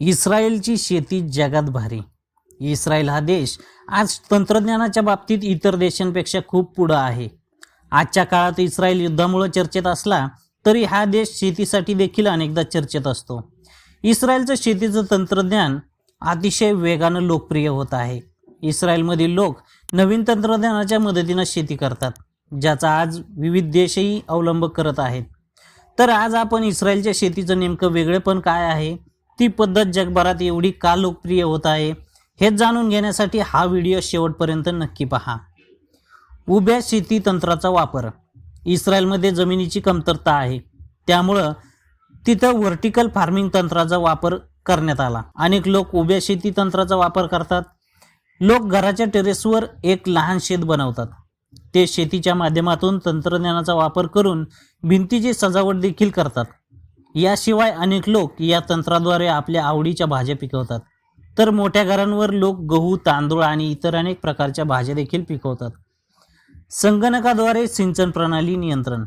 इस्रायलची शेती जगात भारी. इस्रायल हा देश आज तंत्रज्ञानाच्या बाबतीत इतर देशांपेक्षा खूप पुढं आहे. आजच्या काळात इस्रायल युद्धामुळं चर्चेत असला तरी हा देश शेतीसाठी देखील अनेकदा चर्चेत असतो. इस्रायलचं शेतीचं तंत्रज्ञान अतिशय वेगानं लोकप्रिय होत आहे. इस्रायलमधील लोक नवीन तंत्रज्ञानाच्या मदतीनं शेती करतात ज्याचा आज विविध देशही अवलंब करत आहेत. तर आज आपण इस्रायलच्या शेतीचं नेमकं वेगळेपण काय आहे? ती पद्धत जगभरात एवढी का लोकप्रिय होत आहे हेच जाणून घेण्यासाठी हा व्हिडिओ शेवटपर्यंत नक्की पहा. उभ्या शेती तंत्राचा वापर. इस्रायलमध्ये जमिनीची कमतरता आहे. त्यामुळं तिथं व्हर्टिकल फार्मिंग तंत्राचा वापर करण्यात आला. अनेक लोक उभ्या शेती तंत्राचा वापर करतात. लोक घराच्या टेरेसवर एक लहान शेत बनवतात. ते शेतीच्या माध्यमातून तंत्रज्ञानाचा वापर करून भिंतीची सजावट देखील करतात. याशिवाय अनेक लोक या तंत्राद्वारे आपल्या आवडीच्या भाज्या पिकवतात. तर मोठ्या घरांवर लोक गहू तांदूळ आणि इतर अनेक प्रकारच्या भाज्या देखील पिकवतात. संगणकाद्वारे सिंचन प्रणाली नियंत्रण.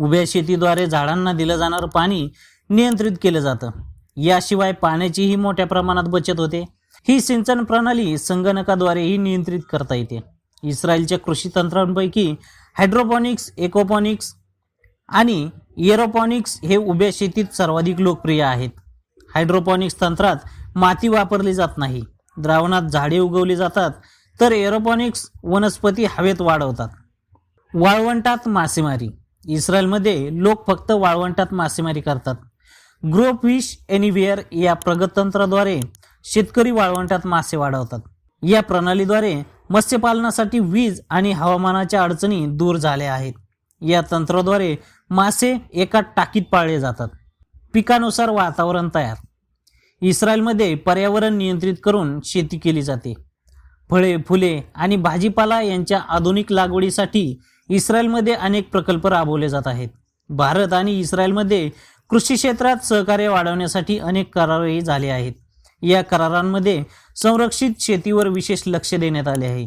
उभ्या शेतीद्वारे झाडांना दिलं जाणारं पाणी नियंत्रित केलं जातं. याशिवाय पाण्याचीही मोठ्या प्रमाणात बचत होते. ही सिंचन प्रणाली संगणकाद्वारेही नियंत्रित करता येते. इस्रायलच्या कृषी तंत्रांपैकी हायड्रोपॉनिक्स एकोपॉनिक्स आणि एरोपॉनिक्स हे उभ्या शेतीत सर्वाधिक लोकप्रिय आहेत. हायड्रोपॉनिक्स तंत्रात माती वापरली जात नाही. द्रावणात झाडे उगवली जातात तर एरोपॉनिक्स वनस्पती हवेत वाढवतात. वाळवंटात मासेमारी. इस्रायलमध्ये लोक फक्त वाळवंटात मासेमारी करतात. ग्रो फिश एनिव्हिअर या प्रगत तंत्राद्वारे शेतकरी वाळवंटात मासे वाढवतात. या प्रणालीद्वारे मत्स्यपालनासाठी वीज आणि हवामानाच्या अडचणी दूर झाल्या आहेत. या तंत्राद्वारे मासे एका टाकीत पाळले जातात. पिकानुसार वातावरण तयार. इस्रायलमध्ये पर्यावरण नियंत्रित करून शेती केली जाते. फळे फुले आणि भाजीपाला यांच्या आधुनिक लागवडीसाठी इस्रायलमध्ये अनेक प्रकल्प राबवले जात आहेत. भारत आणि इस्रायलमध्ये कृषी क्षेत्रात सहकार्य वाढवण्यासाठी अनेक करारही झाले आहेत. या करारांमध्ये संरक्षित शेतीवर विशेष लक्ष देण्यात आले आहे.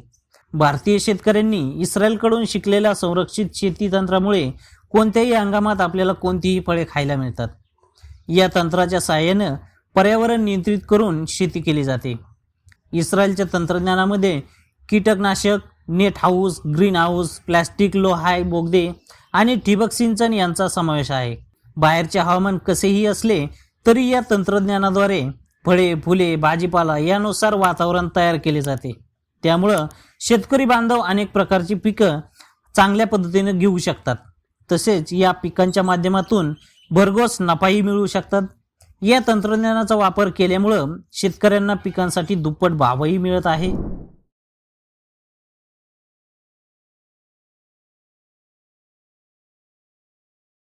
भारतीय शेतकऱ्यांनी इस्रायलकडून शिकलेल्या संरक्षित शेती तंत्रामुळे कोणत्याही हंगामात आपल्याला कोणतीही फळे खायला मिळतात. या तंत्राच्या सहाय्यानं पर्यावरण नियंत्रित करून शेती केली जाते. इस्रायलच्या तंत्रज्ञानामध्ये कीटकनाशक net house green house plastic लोहाय बोगदे आणि ठिबक सिंचन यांचा समावेश आहे. बाहेरचे हवामान कसेही असले तरी या तंत्रज्ञानाद्वारे फळे फुले भाजीपाला यानुसार वातावरण तयार केले जाते. त्यामुळं शेतकरी बांधव अनेक प्रकारची पिकं चांगल्या पद्धतीनं घेऊ शकतात. तसेच या पिकांच्या माध्यमातून भरघोस नफाही मिळू शकतात. या तंत्रज्ञानाचा वापर केल्यामुळं शेतकऱ्यांना पिकांसाठी दुप्पट भावही मिळत आहे.